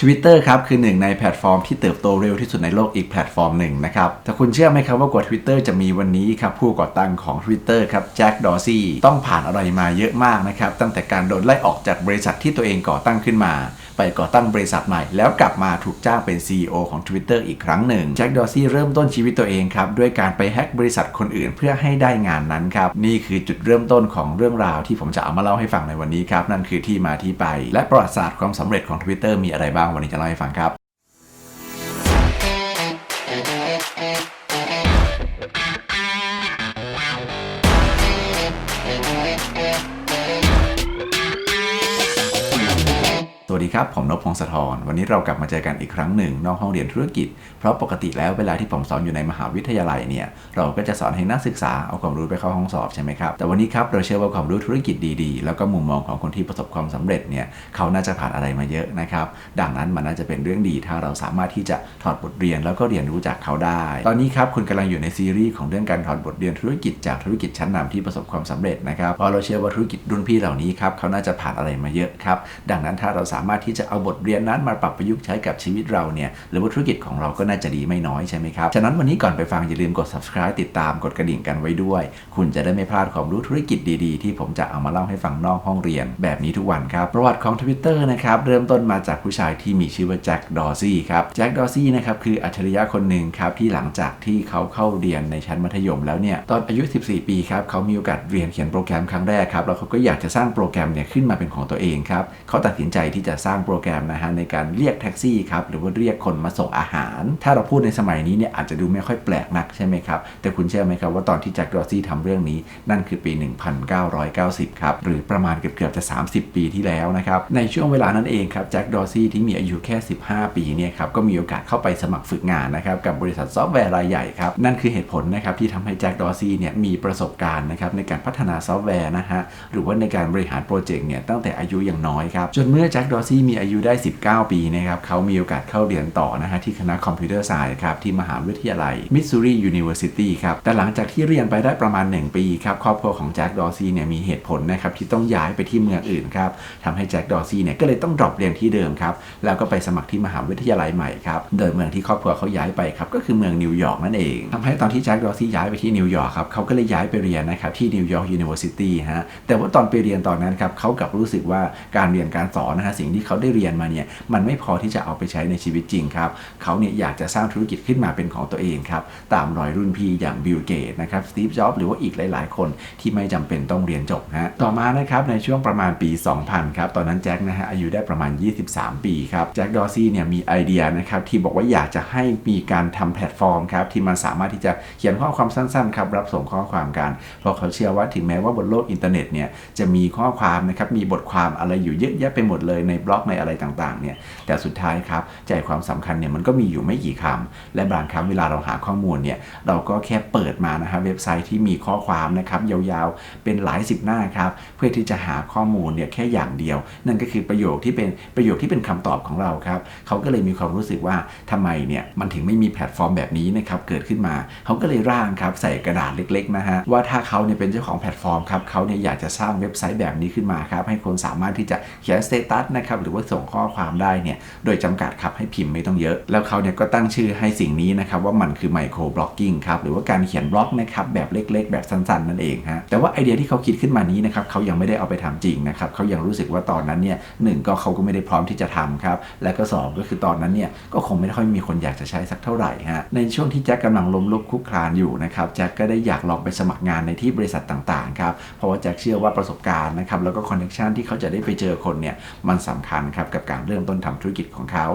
Twitter ครับคือหนึ่งในแพลตฟอร์มที่เติบโตเร็วที่สุดในโลกอีกแพลตฟอร์มหนึ่งนะครับแต่คุณเชื่อไหมครับว่ากว่า Twitter จะมีวันนี้ครับผู้ก่อตั้งของ Twitter ครับแจ็คดอร์ซี่ต้องผ่านอะไรมาเยอะมากนะครับตั้งแต่การโดนไล่ออกจากบริษัทที่ตัวเองก่อตั้งขึ้นมา ไปก่อตั้งบริษัทใหม่ แล้วกลับมาถูกจ้างเป็น CEO ของ Twitter อีกครั้งหนึ่งแจ็คดอซี่เริ่มต้นชีวิตตัวเองครับ ด้วยการไปแฮ็กบริษัทคนอื่นเพื่อให้ได้งานนั้นครับ นี่คือจุดเริ่มต้นของเรื่องราวที่ผมจะเอามาเล่าให้ฟังในวันนี้ครับ นั่นคือที่มาที่ไป และประวัติศาสตร์ความสำเร็จของ Twitter มีอะไรบ้างวันนี้จะเล่าให้ฟังครับ ครับ ผมนพพงศธร วันนี้เรากลับมาเจอกันอีกครั้งหนึ่งนอกห้องเรียนธุรกิจ เพราะปกติแล้วเวลาที่ผมสอนอยู่ในมหาวิทยาลัยเนี่ย เราก็จะสอนให้นักศึกษาเอาความรู้ไปเข้าห้องสอบใช่ไหมครับ แต่วันนี้ครับเราเชื่อว่าความรู้ธุรกิจดีๆ แล้วก็มุมมองของคนที่ประสบความสำเร็จเนี่ย เขาน่าจะผ่านอะไรมาเยอะนะครับ ดังนั้นมันน่าจะเป็นเรื่องดี ถ้าเราสามารถที่จะถอดบทเรียนแล้วก็เรียนรู้จากเขาได้ ตอนนี้ครับคุณกำลังอยู่ในซีรีส์ของเรื่องการถอดบทเรียนธุรกิจจากธุรกิจชั้นนำที่ประสบความสำเร็จนะครับเพราะเราเชื่อว่าธุรกิจรุ่นพี่เหล่านี้ครับเขาน่าจะผ่านอะไรมาเยอะครับดังนั้นถ้าเราสามารถที่จะเอาบทเรียนนั้นมาปรับประยุกต์ใช้กับชีวิตเราเนี่ยหรือว่าธุรกิจของเราก็น่าจะดีไม่น้อยใช่ไหมครับ ฉะนั้นวันนี้ก่อนไปฟังอย่าลืมกด subscribe ติดตามกดกระดิ่งกันไว้ด้วย คุณจะได้ไม่พลาดความรู้ธุรกิจดีๆ ที่ผมจะเอามาเล่าให้ฟังนอกห้องเรียน แบบนี้ทุกวันครับประวัติของ Twitter นะครับเริ่มต้นมาจากผู้ชายที่มีชื่อว่าแจ็คดอซี่ครับแจ็คดอซี่นะครับคืออัจฉริยะคนหนึ่งครับที่หลังจากที่เขาเข้าเรียนในชั้นมัธยมแล้วเนี่ยตอนอายุ 14 ปีครับเขามีโอกาสเรียนเขียนโปรแกรมครั้งแรกครับแล้วเขาก็อยากจะสร้างโปรแกรมเนี่ยขึ้นมาเป็นของตัวเองครับเขาตัดสินใจที่จะสร้างโปรแกรมนะฮะในการเรียกแท็กซี่ครับหรือว่าเรียกคนมาส่งอาหาร ถ้าเราพูดในสมัยนี้เนี่ยอาจจะดูไม่ค่อยแปลกนักใช่ไหมครับ แต่คุณเชื่อไหมครับว่าตอนที่แจ็คดอซี่ทำเรื่องนี้นั่นคือปี 1990 ครับ หรือประมาณเกือบๆจะ 30 ปีที่แล้วนะครับ ในช่วงเวลานั้นเองครับแจ็คดอซี่ที่มีอายุแค่ 15 ปีเนี่ยครับก็มีโอกาสเข้าไปสมัครฝึกงานนะครับกับบริษัทซอฟต์แวร์รายใหญ่ครับนั่นคือเหตุผลนะครับที่ทำให้แจ็คดอซี่เนี่ยมีประสบการณ์นะครับในการพัฒนาซอฟต์แวร์นะฮะหรือว่าในการบริหารโปรเจกต์เนี่ยตั้งแต่อายุยังน้อยครับจนเมื่อแจ็คดอซี่มีอายุได้ 19 ปีนะครับเขามีโอกาสเข้าเรียนต่อนะฮะที่คณะคอมพิวเตอร์ไซน์ครับที่มหาวิทยาลัยมิสซูรียูนิเวอร์ซิตี้ครับแต่หลังจากที่เรียนไปได้ประมาณ 1 ปีครับครอบครัวของแจ็คดอร์ซี่เนี่ยมีเหตุผลนะครับที่ต้องย้ายไปที่เมืองอื่นครับทำให้แจ็คดอร์ซี่เนี่ยก็เลยต้องดรอปเรียนที่เดิมครับแล้วก็ไปสมัครที่มหาวิทยาลัยใหม่ครับโดยเมืองที่ครอบครัวเขาย้ายไปครับก็คือเมืองนิวยอร์กนั่นเองทำให้ตอนที่แจ็คดอร์ซี่ย้ายไปที่นิวยอร์กครับเขาก็เลยย้ายไปเรียนนะครับที่นิวยอร์กยูนิเวอร์ซิตี้ฮะแต่ว่าตอนไปเรียนตอนนั้นครับเขากลับรู้สึกว่าการเรียนการสอนนะฮะสิ่งที่เขาได้เรียนมาเนี่ยมันไม่พอที่จะเอาไปใช้ในชีวิตจริงครับเขาเนี่ยอยากจะสร้างธุรกิจขึ้นมาเป็นของตัวเองครับตามรอยรุ่นพี่อย่างบิลเกตนะครับสตีฟจ็อบหรือว่าอีกหลาย ๆ คนที่ไม่จำเป็นต้องเรียนจบฮะต่อมานะครับในช่วงประมาณปี 2000 ครับตอนนั้นแจ็คนะฮะอายุได้ประมาณ 23 ปีครับแจ็คดอซี่เนี่ยมีไอเดียนะครับที่บอกว่าอยากจะให้มีการทำแพลตฟอร์มครับที่มันสามารถที่จะเขียนข้อความสั้น ๆ ครับรับส่งข้อความกัน เพราะเขาเชื่อว่าถึงแม้ว่าบนโลกอินเทอร์เน็ตเนี่ยจะมีข้อความนะครับมีบทความอะไรอยู่เยอะแยะไปหมดเลยในบล็อกในอะไรต่างๆเนี่ยแต่สุดท้ายครับใจความสำคัญเนี่ยมันก็มีอยู่ไม่กี่คำและบางครั้งเวลาเราหาข้อมูลเนี่ยเราก็แค่เปิดมานะฮะเว็บไซต์ที่มีข้อความนะครับยาวๆเป็นหลายสิบหน้าครับเพื่อที่จะหาข้อมูลเนี่ยแค่อย่างเดียว นั่นก็คือประโยคที่เป็นประโยคที่เป็นคำตอบของเราครับเขาก็เลยมีความรู้สึกว่าทำไมเนี่ยมันถึงไม่มีแพลตฟอร์มแบบนี้นะครับเกิดขึ้นมาเขาก็เลยร่างครับใส่กระดาษเล็กๆนะฮะว่าถ้าเขาเนี่ยเป็นเจ้าของแพลตฟอร์มครับเขาเนี่ยอยากจะสร้างเว็บไซต์แบบนี้ขึ้นมาครับให้คนสามารถที่จะเขียนสเตตัสนะครับหรือว่าส่งข้อความได้เนี่ยโดยจำกัดครับให้พิมพ์ไม่ต้องเยอะ แล้วเขาเนี่ยก็ตั้งชื่อให้สิ่งนี้นะครับว่ามันคือไมโครบล็อกกิ้งครับหรือว่าการเขียนบล็อกนะครับแบบเล็ก ๆ แบบสั้นๆนั่นเองฮะแต่ว่าไอเดียที่เขาคิดขึ้นมานี้นะครับเขายังไม่ได้เอาไปทำจริงนะครับเขายังรู้สึกว่าตอนนั้นเนี่ยหนึ่งก็เขาก็ไม่ได้พร้อมที่จะทำครับและก็ 2 ก็คือตอนนั้นเนี่ยก็คงไม่ค่อยมีคนอยากจะใช้สักเท่าไหร่ฮะในช่วงที่แจ็คกำลังล้มลุกคลุกคลานอยู่นะครับแจ็คก็ได้อยากลองไปสมัครงานในที่บริษัทต่างๆครับเพราะว่าแจ็คเชื่อว่าประสบการณ์นะครับแล้วก็คอนเนคชันที่เขาจะได้ไปเจอคนเนี่ยมันสำคัญครับกับการเริ่มต้นทำธุรกิจของเขา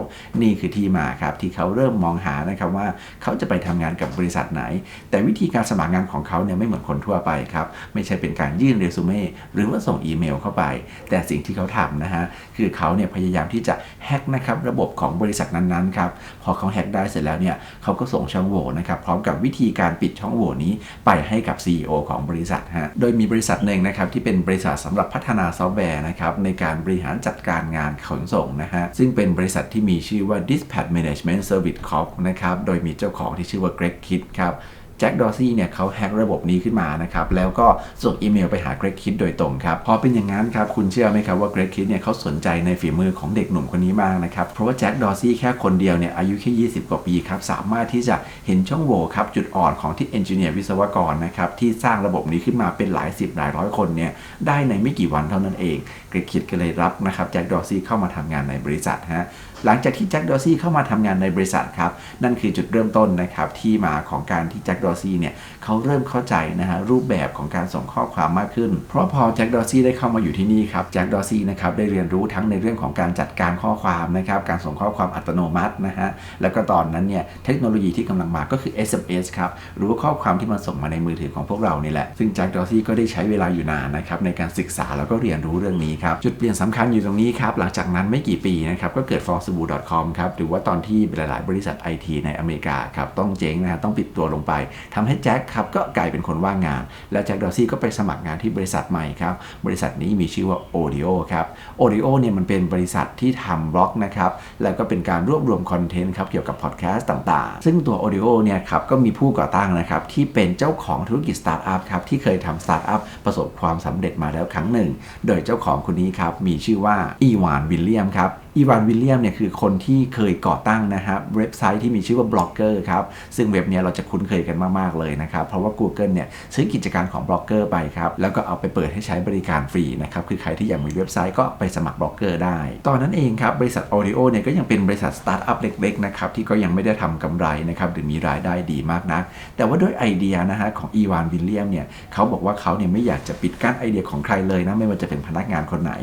นี่คือที่มาครับที่เขาเริ่มมองหานะครับว่าเขาจะไปทำงานกับบริษัทไหน แต่วิธีการสมัครงานของเขาเนี่ยไม่เหมือนคนทั่วไปครับไม่ใช่เป็นการยื่นเรซูเม่หรือว่าส่งอีเมลเข้าไป แต่สิ่งที่เขาทำนะฮะคือเขาเนี่ยพยายามที่จะแฮกนะครับระบบของบริษัทนั้นๆครับพอเขาแฮกได้เสร็จแล้วเนี่ยเขาก็ส่งช่องโหว่นะครับพร้อมกับวิธีการปิดช่องโหว่นี้ไปให้กับ CEO ของบริษัทฮะโดยมีบริษัทหนึ่งนะครับที่เป็นบริษัทสำหรับพัฒนาซอฟต์แวร์นะครับในการบริหารจัดการงานขนส่งนะฮะ ซึ่งเป็นบริษัทที่มีชื่อว่า Dispatch Management Service Corp นะครับ โดยมีเจ้าของที่ชื่อว่า Greg Kidd ครับ แจ็คดอซี่เนี่ยเขาแฮกระบบนี้ขึ้นมานะครับแล้วก็ส่งอีเมลไปหาเกรกคิดโดยตรงครับพอเป็นอย่างนั้นครับคุณเชื่อไหมครับว่าเกรกคิดเนี่ยเขาสนใจในฝีมือของเด็กหนุ่มคนนี้มากนะครับเพราะว่าแจ็คดอซี่แค่คนเดียวเนี่ยอายุแค่ 20 กว่าปีครับสามารถที่จะเห็นช่องโหว่ครับจุดอ่อนของที่เอนจิเนียร์วิศวกรนะครับที่สร้างระบบนี้ขึ้นมาเป็นหลายสิบหลายร้อยคนเนี่ยได้ในไม่กี่วันเท่านั้นเองเกรกคิดก็เลยรับนะครับแจ็คดอซี่เข้ามาทำงานในบริษัทฮะ หลังจากที่แจ็คดอร์ซี่เข้ามาทำงานในบริษัทครับ นั่นคือจุดเริ่มต้นนะครับที่มาของการที่แจ็คดอร์ซี่เนี่ยเขาเริ่มเข้าใจนะฮะรูปแบบของการส่งข้อความมากขึ้น เพราะพอแจ็คดอร์ซี่ได้เข้ามาอยู่ที่นี่ครับแจ็คดอร์ซี่นะครับได้เรียนรู้ทั้งในเรื่องของการจัดการข้อความนะครับการส่งข้อความอัตโนมัตินะฮะแล้วก็ตอนนั้นเนี่ยเทคโนโลยีที่กำลังมาก็คือ SMS ครับหรือว่าข้อความที่มันส่งมาในมือถือของพวกเรานี่แหละซึ่งแจ็คดอร์ซี่ก็ได้ใช้เวลาอยู่นานนะครับในการศึกษาแล้วก็เรียนรู้เรื่องนี้ครับจุดเปลี่ยนสำคัญอยู่ตรงนี้ครับหลังจากนั้นไม่กี่ปีนะครับก็เกิด f o r s b o c o m ครับหรือว่าตอนที่หลาย ๆ บริษัทไอทีในอเมริกาครับต้องเจ๊งนะฮะต้องปิดตัวลงไปทำให้แจ็คครับก็กลายเป็นคนว่างงาน แล้วแจ็คดอร์ซี่ก็ไปสมัครงานที่บริษัทใหม่ครับบริษัทนี้มีชื่อว่า Audio ครับ Audio เนี่ยมันเป็นบริษัทที่ทำบล็อกนะครับแล้วก็เป็นการรวบรวมคอนเทนต์ครับเกี่ยวกับพอดแคสต์ต่าง ๆ ซึ่งตัว Audio เนี่ยครับก็มีผู้ก่อตั้งนะครับที่เป็นเจ้าของธุรกิจสตาร์ทอัพครับที่เคยทำสตาร์ทอัพประสบความสำเร็จมาแล้วครั้งหนึ่ง โดยเจ้าของคนนี้ครับมีชื่อว่าอีวานวิลเลียมครับ อีวานวิลเลียมเนี่ยคือคนที่เคยก่อตั้งนะฮะเว็บไซต์ที่มีชื่อว่าบล็อกเกอร์ครับซึ่งเว็บเนี้ยเราจะคุ้นเคยกันมากๆเลยนะครับ เพราะว่า Google เนี่ยซื้อกิจการของบล็อกเกอร์ไปครับแล้วก็เอาไปเปิดให้ใช้บริการฟรีนะครับคือใครที่อยากมีเว็บไซต์ก็ไปสมัครบล็อกเกอร์ได้ ตอนนั้นเองครับบริษัท Audio เนี่ยก็ยังเป็นบริษัทสตาร์ทอัพเล็กๆนะครับที่ก็ยังไม่ได้ทำกำไรนะครับหรือมีรายได้ดีมากนัก แต่ว่าด้วยไอเดียนะฮะของอีวานวิลเลียมเนี่ยเขาบอกว่าเขาเนี่ยไม่อยากจะปิดกั้นไอเดียของใครเลยนะไม่ว่าจะเป็นพนักงานคนไหน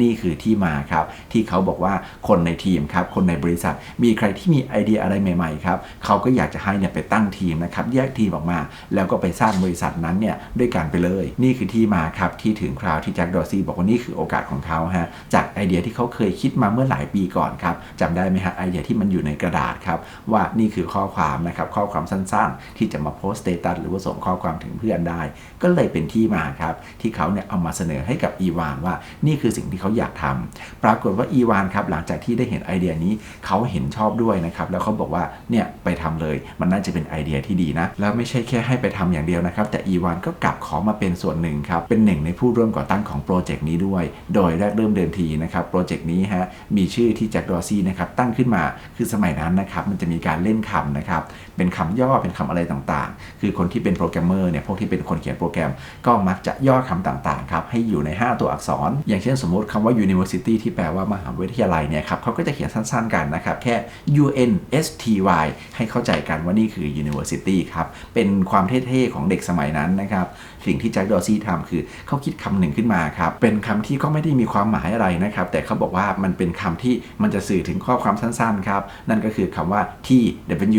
นี่คือที่มาครับที่เขาบอกว่าคนในทีมครับคนในบริษัท มีใครที่มีไอเดียอะไรใหม่ๆครับเขาก็อยากจะให้เนี่ยไปตั้งทีมนะครับแยกทีมออกมา แล้วก็ไปสร้างบริษัทนั้นเนี่ยด้วยกันไปเลย นี่คือที่มาครับที่ถึงคราวที่แจ็คดอร์ซี่บอกว่านี่คือโอกาสของเขาฮะจากไอเดียที่เขาเคยคิดมาเมื่อหลายปีก่อนครับจำได้ไหมฮะไอเดียที่มันอยู่ในกระดาษครับว่านี่คือข้อความนะครับข้อความสั้นๆ ที่จะมาโพสต์สเตตัสหรือว่าส่งข้อความถึงเพื่อนได้ ก็เลยเป็นที่มาครับที่เขาเนี่ยเอามาเสนอให้กับอีวานว่านี่คือสิ่งที่เขาอยากทำปรากฏว่าอีวานครับหลังจากที่ได้เห็นไอเดียนี้เขาเห็นชอบด้วยนะครับแล้วเขาบอกว่าเนี่ยไปทำเลย มันน่าจะเป็นไอเดียที่ดีนะแล้วไม่ใช่แค่ให้ไปทำอย่างเดียวนะครับ แต่อีวานก็กลับขอมาเป็นส่วนหนึ่งครับเป็นหนึ่งในผู้ร่วมก่อตั้งของโปรเจกต์นี้ด้วย โดยแรกเริ่มเดิมทีนะครับโปรเจกต์นี้ฮะมีชื่อที่แจ็คดอซี่นะครับตั้งขึ้นมาคือสมัยนั้นนะครับมันจะมีการเล่นคำนะครับเป็นคำย่อเป็นคำอะไรต่างๆ คือคนที่เป็นโปรแกรมเมอร์เนี่ยพวกที่เป็นคนเขียนโปรแกรม ก็มักจะย่อคำต่างๆครับให้อยู่ใน 5 ตัวอักษร อย่างเช่นสมมติคำว่า university ที่แปลว่ามหาวิทยาลัยเนี่ยครับเขาก็จะเขียนสั้นๆกันนะครับ แค่ U N S T Y ให้เข้าใจกันว่านี่คือ university ครับ เป็นความเท่ๆของเด็กสมัยนั้นนะครับ สิ่งที่แจ็คดอร์ซี่ทำคือเขาคิดคำหนึ่งขึ้นมาครับ เป็นคำที่ก็ไม่ได้มีความหมายอะไรนะครับ แต่เขาบอกว่ามันเป็นคำที่มันจะสื่อถึงข้อความสั้นๆครับ นั่นก็คือคำว่า T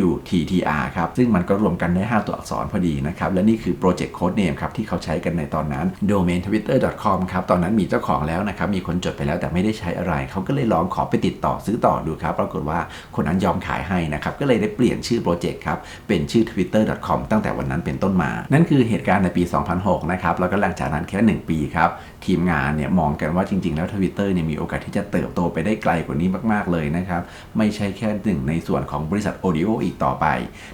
W T T R ครับ ซึ่งมันก็รวมกันได้ 5 ตัวอักษรพอดีนะครับ และนี่คือโปรเจกต์โค้ดเนมครับที่เขาใช้กันในตอนนั้น domain twitter.com ครับ ตอนนั้นมีเจ้าของแล้วนะครับ มีคนจดไปแล้วแต่ไม่ได้ใช้อะไร เขาก็เลยลองขอไปติดต่อซื้อต่อดูครับ ปรากฏว่าคนนั้นยอมขายให้นะครับ ก็เลยได้เปลี่ยนชื่อโปรเจกต์ครับ เป็นชื่อ twitter.com ตั้งแต่วันนั้นเป็นต้นมา นั่นคือเหตุการณ์ในปี2006 นะครับ แล้วก็หลังจากนั้นแค่ 1 ปีครับ ทีมงานเนี่ยมองกันว่าจริง ๆ แล้วทวิตเตอร์เนี่ยมีโอกาสที่จะเติบโตไปได้ไกลกว่านี้มาก ๆ เลยนะครับ ไม่ใช่แค่หนึ่งในส่วนของบริษัท Audio อีกต่อไป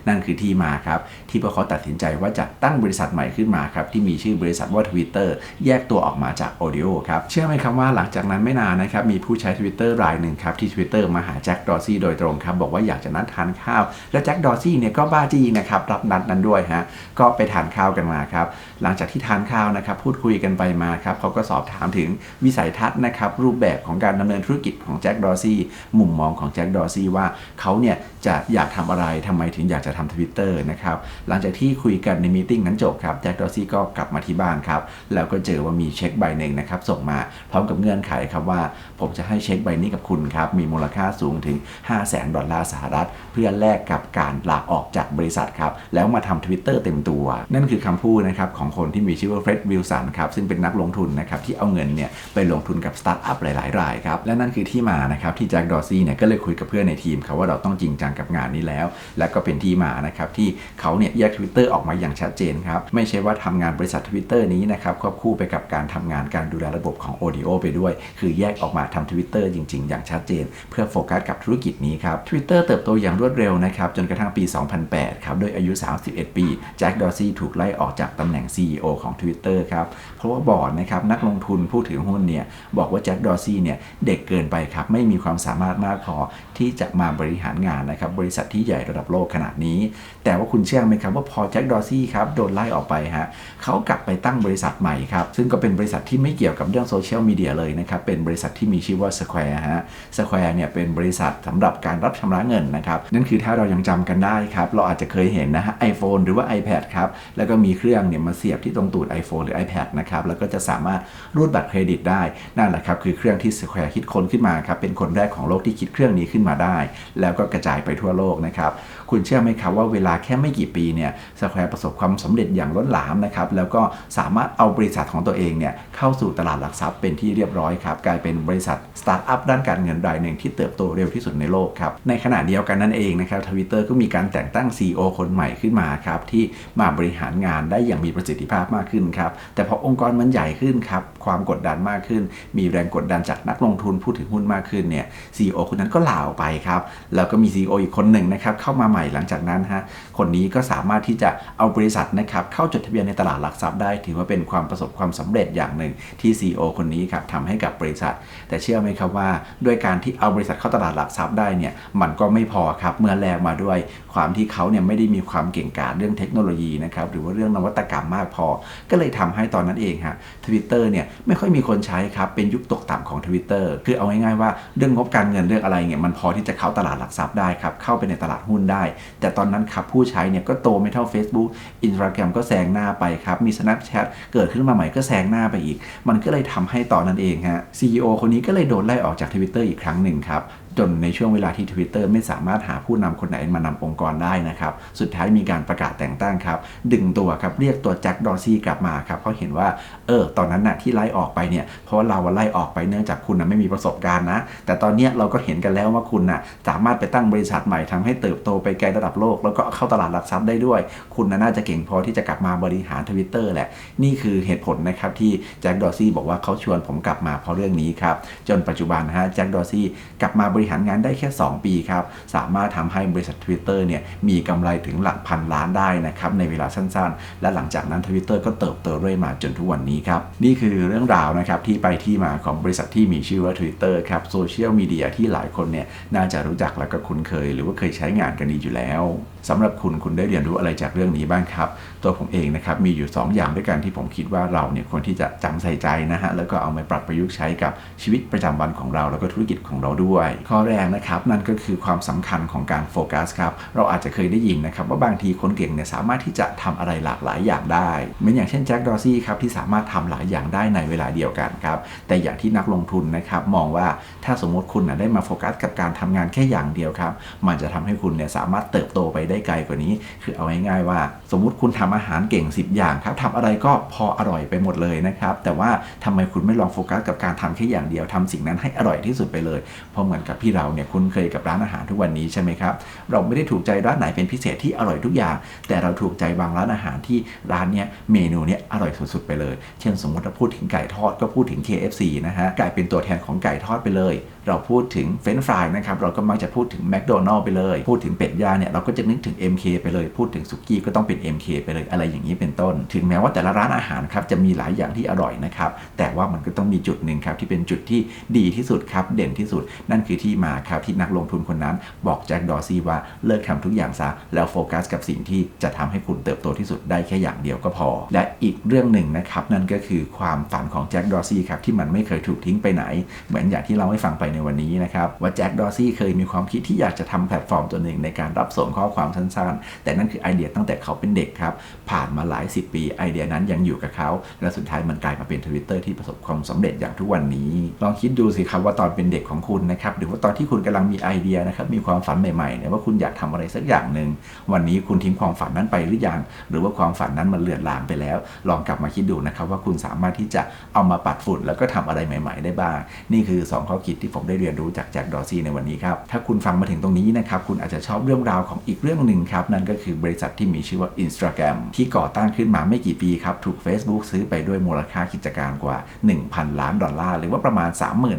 นั่นคือที่มาครับ ที่พวกเขาตัดสินใจว่าจะตั้งบริษัทใหม่ขึ้นมาครับ ที่มีชื่อบริษัทว่า Twitter แยกตัวออกมาจาก Audio ครับ เชื่อไหมครับว่าหลังจากนั้นไม่นานนะครับมีผู้ใช้ Twitter รายหนึ่งครับที่ Twitter มาหาแจ็คดอซี่โดยตรงครับบอกว่าอยากจะนัดทานข้าว แล้วแจ็คดอซี่เนี่ยก็บ้าจี้นะครับรับนัดนั้นด้วยฮะก็ไปทานข้าวกันมาครับหลังจากที่ทานข้าวนะครับพูดคุยกันไปมาครับเขาก็สอบถามถึงวิสัยทัศน์นะครับรูปแบบของการดำเนินธุรกิจของแจ็คดอร์ซี่มุมมองของแจ็คดอร์ซี่ว่าเขาเนี่ยจะอยากทำอะไรทำไมถึงอยากจะทำทวิตเตอร์นะครับหลังจากที่คุยกันในมีติ้งนั้นจบครับแจ็คดอร์ซี่ก็กลับมาที่บ้านครับแล้วก็เจอว่ามีเช็คใบหนึ่งนะครับส่งมาพร้อมกับเงื่อนไขครับว่า ผมจะให้เช็คใบนี้กับคุณครับมีมูลค่าสูงถึง 5 0 0แสนดอลลาร์สหรัฐ เพื่อแลกกับการลาออกจากบริษัทครับแล้วมาทำทวิตเตอร์เต็มตัว นั่นคือคำพูดนะครับของคนที่มีชื่อว่าเฟร็ดวิลสันครับซึ่งเป็นนักลงทุนนะครับที่เอาเงินเนี่ยไปลงทุนกับสตาร์ทอัพหลาย ๆ รายครับและนั่นคือที่มานะครับที่แจ็คดอร์ซี่เนี่ยก็เลยคุยกับเพื่อนในทีมครับว่าเราต้องจริงจังกับงานนี้แล้ว และก็เป็นที่มานะครับที่เขาเนี่ยแยก Twitter ออกมาอย่างชัดเจนครับไม่ใช่ว่าทำงานบริษัท Twitter นี้นะครับควบคู่ไปกับการทำงานการดูแลระบบของ Audio ไปด้วย คือแยกออกมาทำ Twitter จริงงอย่างชัดเจน เพื่อโฟกัสกับธุรกิจนี้ครับ Twitter เติบโตอย่างรวดเร็วนะครับจนกระทั่งปี 2008 ครับด้วยอายุ 31 ปีแจ็คดอร์ซี่ถูกไล่ออกจากตำแหน่ง CEO ของ Twitter ครับเพราะว่าบอร์ดนะครับนักลงทุนผู้ถือหุ้นเนี่ยบอกว่าแจ็คดอร์ซี่เนี่ยเด็กเกินไปครับ ไม่มีความสามารถมากพอที่จะมาบริหารงานนะครับ บริษัทที่ใหญ่ระดับโลกขนาดนี้ แต่ว่าคุณเชื่อไหมครับว่าพอแจ็คดอร์ซี่ครับโดนไล่ออกไปฮะเขากลับไปตั้งบริษัทใหม่ครับ ซึ่งก็เป็นบริษัทที่ไม่เกี่ยวกับเรื่องโซเชียลมีเดียเลยนะครับ เป็นบริษัทที่มีชื่อว่า Square ฮะ Square เนี่ยเป็นบริษัทสำหรับการรับชำระเงินนะครับ นั่นคือถ้าเรายังจำกันได้ครับ เราอาจจะเคยเห็นนะฮะ iPhone หรือว่า iPad ครับ แล้วก็มีเครื่องเนี่ยมาเสียบที่ตรงตูด iPhone หรือ iPad นะครับ แล้วก็จะสามารถรูดบัตรเครดิตได้ นั่นแหละครับคือเครื่องที่ Square คิดค้นขึ้นมาครับเป็นคนแรกของโลกที่คิดเครื่องนี้ขึ้นมาได้ แล้วก็กระจายไปทั่วโลกนะครับคุณเชื่อไหมครับว่าเวลาแค่ไม่กี่ปีเนี่ย Square ประสบความสำเร็จอย่างล้นหลามนะครับแล้วก็สามารถเอาบริษัทของตัวเองเนี่ยเข้าสู่ตลาดหลักทรัพย์เป็นที่เรียบร้อยครับกลายเป็นบริษัทสตาร์ทอัพด้านการเงินรายหนึ่งที่เติบโตเร็วที่สุดในโลกครับในขณะเดียวกันนั่นเองนะครับทวิตเตอร์ก็มีการแต่งตั้ง CEO คนใหม่ขึ้นมาครับที่มาบริหารงานได้อย่างมีประสิทธิภาพมากขึ้นครับแต่พอองค์กรมันใหญ่ขึ้นครับความกดดันมากขึ้น มีแรงกดดันจากนักลงทุนผู้ถือหุ้นมากขึ้นเนี่ย CEO คนนั้นก็ลาออกไปครับแล้วก็มี CEO อีกคนหนึ่งนะครับเข้ามาใหม่หลังจากนั้นฮะคนนี้ก็สามารถที่จะเอาบริษัทนะครับเข้าจดทะเบียนในตลาดหลักทรัพย์ได้ ถือว่าเป็นความประสบความสำเร็จอย่างหนึ่งที่ CEO คนนี้ครับทำให้กับบริษัท แต่เชื่อไหมครับว่า ด้วยการที่เอาบริษัทเข้าตลาดหลักทรัพย์ได้เนี่ยมันก็ไม่พอครับเมื่อแลกมาด้วยความที่เขาเนี่ยไม่ได้มีความเก่งกาจเรื่องเทคโนโลยีนะครับหรือว่าเรื่องนวัตกรรมมากพอ ก็เลยทำให้ตอนนั้นเองฮะทวิตเตอร์เนี่ยไม่ค่อยมีคนใช้ครับ เป็นยุคตกต่ำของ Twitter คือเอาง่ายๆว่าเรื่องงบการเงินเรื่องอะไรเนี่ยมันพอที่จะเข้าตลาดหลักทรัพย์ได้ครับ เข้าไปในตลาดหุ้นได้ แต่ตอนนั้นครับผู้ใช้เนี่ยก็โตไม่เท่า Facebook Instagram ก็แซงหน้าไปครับ มี Snapchat เกิดขึ้นมาใหม่ก็แซงหน้าไปอีก มันก็เลยทำให้ตอนนั้นเองฮะ CEO คนนี้ก็เลยโดนไล่ออกจาก Twitter อีกครั้งหนึ่งครับ จนในช่วงเวลาที่ Twitter ไม่สามารถหาผู้นำคนไหนมานำองค์กรได้นะครับ สุดท้ายมีการประกาศแต่งตั้งครับ ดึงตัวครับ เรียกตัวแจ็คดอร์ซี่กลับมาครับเพราเห็นว่า เออ ตอนนั้นนะที่ไล่ออกไปเนี่ย เพราะว่าเราไล่ออกไปเนื่องจากคุณนะไม่มีประสบการณ์นะ แต่ตอนนี้เราก็เห็นกันแล้วว่าคุณนะสามารถไปตั้งบริษัทใหม่ทำให้เติบโตไปไกลระดับโลก แล้วก็เข้าตลาดหลักทรัพย์ได้ด้วย คุณนะน่าจะเก่งพอที่จะกลับมาบริหารทวิตเตอร์แหละ นี่คือเหตุผลนะครับที่แจ็คดอร์ซี่บอกว่าเขาชวนผมกลับมาเพราะเรื่องนี้ครับ จนปัจจุบันฮะแจ็คดอซี่กลับมาบริริหารงานได้แค่ 2 ปีครับ สามารถทำให้บริษัท Twitter เนี่ยมีกำไรถึงหลักพันล้านได้นะครับในเวลาสั้นๆ และหลังจากนั้น Twitter ก็เติบโตเรื่อยมาจนทุกวันนี้ครับ นี่คือเรื่องราวนะครับที่ไปที่มาของบริษัทที่มีชื่อว่า Twitter ครับโซเชียลมีเดียที่หลายคนเนี่ยน่าจะรู้จักแล้วก็คุ้นเคย หรือว่าเคยใช้งานกันดีอยู่แล้ว สำหรับคุณคุณได้เรียนรู้อะไรจากเรื่องนี้บ้างครับ ตัวผมเองนะครับมีอยู่ 2 อย่างด้วยกันที่ผมคิดว่าเราเนี่ยควรที่จะจำใส่ใจนะฮะแล้วก็เอามาปรับประยุกต์ใช้กับชีวิตประจำวันของเรา แล้วก็ธุรกิจของเราด้วย ข้อแรกนะครับนั่นก็คือความสำคัญของการโฟกัสครับเราอาจจะเคยได้ยินนะครับว่าบางทีคนเก่งเนี่ยสามารถที่จะทำอะไรหลากหลายอย่างได้เหมือนอย่างเช่นแจ็คดอซี่ครับที่สามารถทำหลายอย่างได้ในเวลาเดียวกันครับแต่อย่างที่นักลงทุนนะครับมองว่าถ้าสมมติคุณนะได้มาโฟกัสกับการทำงานแค่อย่างเดียวครับมันจะทำให้คุณเนี่ยสามารถเติบโตไปได้ไกลกว่านี้ คือเอาง่ายๆว่า สมมุติคุณทำอาหารเก่ง 10 อย่างครับทำอะไรก็พออร่อยไปหมดเลยนะครับ แต่ว่าทำไมคุณไม่ลองโฟกัสกับการทำแค่อย่างเดียวทำสิ่งนั้นให้อร่อยที่สุดไปเลย เพราะเหมือนกับพี่เราเนี่ยคุ้นเคยกับร้านอาหารทุกวันนี้ใช่ไหมครับ เราไม่ได้ถูกใจร้านไหนเป็นพิเศษที่อร่อยทุกอย่าง แต่เราถูกใจบางร้านอาหารที่ร้านเนี้ยเมนูเนี้ยอร่อยสุดๆไปเลย เช่นสมมติเราพูดถึงไก่ทอดก็พูดถึง KFC นะฮะกลายเป็นตัวแทนของไก่ทอดไปเลย เราพูดถึงเฟรนฟรายนะครับ เราก็มักจะพูดถึงแมคโดนัลล์ไปเลย พูดถึงเป็ดย่างเนี่ย เราก็จะนึกถึง MK ไปเลย พูดถึงสุกี้ก็ต้องเป็น MK ไปเลยอะไรอย่างนี้เป็นต้น ถึงแม้ว่าแต่ละร้านอาหารครับจะมีหลายอย่างที่อร่อยนะครับ แต่ว่ามันก็ต้องมีจุดหนึ่งครับที่เป็นจุดที่ดีที่สุดครับ เด่นที่สุด นั่นคือที่มาครับที่นักลงทุนคนนั้น บอกแจ็คดอซี่ว่าเลิกทำทุกอย่างซะแล้วโฟกัสกับสิ่งที่จะทำให้คุณเติบโตที่สุดได้แค่อย่างเดียวก็พอ และอีกเรื่องหนึ่งนะครับนั่นก็คือความฝันของแจ็คดอซี่ครับที่มันไม่เคยถูกทิ้งไปไหน เหมือนอย่างที่เราให้ฟังไปในวันนี้นะครับว่าแจ็คดอซี่เคยมีความคิดที่อยากจะทำแพลตฟอร์มตัวหนึ่งในการรับส่งข้อความสั้นๆ แต่นั่นคือไอเดียตั้งแต่เขาเป็นเด็กครับ ผ่านมาหลาย 10 ปีไอเดียนั้นยังอยู่กับเขา และสุดท้ายมันกลายมาเป็นทวิตเตอร์ที่ประสบความสำเร็จอย่างทุกวันนี้ ลองคิดดูสิครับว่าตอนเป็นเด็กของคุณนะครับหรือว่าตอนที่คุณกำลังมีไอเดียนะครับมีความฝันใหม่ๆเนี่ยว่าคุณอยากทำอะไรสักอย่างหนึ่งวันนี้คุณทิ้งความฝันนั้นไปหรือยังหรือว่าความฝันนั้นมันเลือนลางไปแล้ว ลองกลับมาคิดดูนะครับว่าคุณสามารถที่จะเอามาปัดฝุ่นแล้วก็ทำอะไรใหม่ ๆ ได้บ้าง นี่คือ 2 ข้อคิดที่ผมได้เรียนรู้จากแจ็คดอซี่ในวันนี้ครับถ้าคุณฟังมาถึงตรงนี้นะครับคุณอาจจะชอบเรื่องราวของอีกเรื่องหนึ่งครับ นั่นก็คือบริษัทที่มีชื่อว่า Instagram ที่ก่อตั้งขึ้นมาไม่กี่ปีครับ ถูก Facebook ซื้อไปด้วยมูลค่ากิจการกว่า 1,000 ล้านดอลลาร์ หรือว่าประมาณ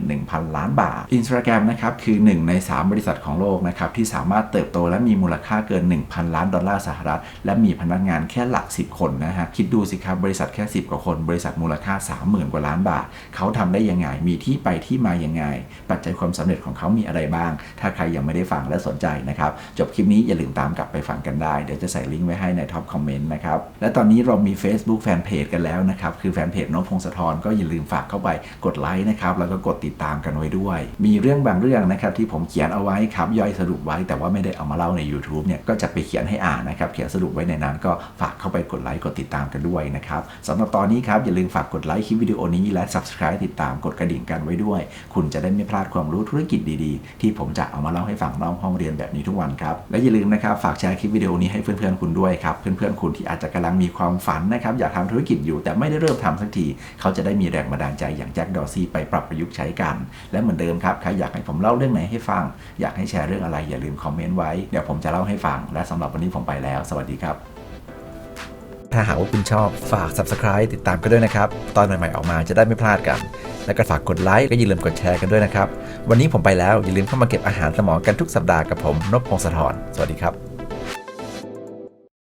31,000 ล้านบาท Instagram นะครับคือ 1 ใน 3 บริษัทของโลกนะครับที่สามารถเติบโตและมีมูลค่าเกิน 1,000 ล้านดอลลาร์สหรัฐ และมีพนักงานแค่หลัก 10 คนนะฮะคิดดูสิครับบริษัทแค่ 10 กว่าคน บริษัทมูลค่า 30,000 กว่าล้านบาท เขาทำได้ยังไงมีที่ไปที่มายังไง ปัจจัยความสำเร็จของเขามีอะไรบ้าง ถ้าใครยังไม่ได้ฟังและสนใจนะครับจบคลิปนี้อย่าลืมตามกลับไปฟังกันได้ เดี๋ยวจะใส่ลิงก์ไว้ให้ในท็อปคอมเมนต์นะครับ และตอนนี้เรามี Facebook แฟนเพจกันแล้วนะครับ คือแฟนเพจนพพงศธรก็อย่าลืมฝากเข้าไปกดไลค์นะครับ แล้วก็กดติดตามกันไว้ด้วย มีเรื่องบางเรื่องนะครับที่ผมเขียนเอาไว้ครับย่อยสรุปไว้ แต่ว่าไม่ได้เอามาเล่าใน YouTube เนี่ยก็จะไปเขียนให้อ่านนะครับเขียนสรุปไว้ในนั้นก็ฝากเข้าไปกดไลค์กดติดตามกันด้วยนะครับสำหรับตอนนี้ครับอย่าลืมฝากกดไลค์คลิปวิดีโอนี้และ Subscribe ติดตามกดกระดิ่งกันไว้ด้วย คุณจะได้ไม่พลาดความรู้ธุรกิจดีๆ ที่ผมจะเอามาเล่าให้ฟังนอกห้องเรียนแบบนี้ทุกวันครับและอย่าลืมนะครับฝากแชร์คลิปวิดีโอนี้ให้เพื่อนๆคุณด้วยครับ เพื่อนๆคุณที่อาจจะกำลังมีความฝันนะครับอยากทำธุรกิจอยู่แต่ไม่ได้เริ่มทำสักที เขาจะได้มีแรงบันดาลใจอย่างแจ็คดอร์ซี่ไปปรับประยุกต์ใช้กัน และเหมือนเดิมครับใครอยากให้ผมเล่าเรื่องไหนให้ฟัง อยากให้แชร์เรื่องอะไรอย่าลืมคอมเมนต์ไว้เดี๋ยวผมจะเล่าให้ฟัง และสำหรับวันนี้ผมไปแล้ว สวัสดีครับถ้าหากว่าคุณชอบฝาก subscribe ติดตามกันด้วยนะครับ ตอนใหม่ ๆ ออกมาจะได้ไม่พลาดกัน แล้วก็ฝากกดไลค์ก็อย่าลืมกดแชร์กันด้วยนะครับ วันนี้ผมไปแล้ว อย่าลืมเข้ามาเก็บอาหารสมองกันทุกสัปดาห์กับผมนพพงศธรสวัสดีครับ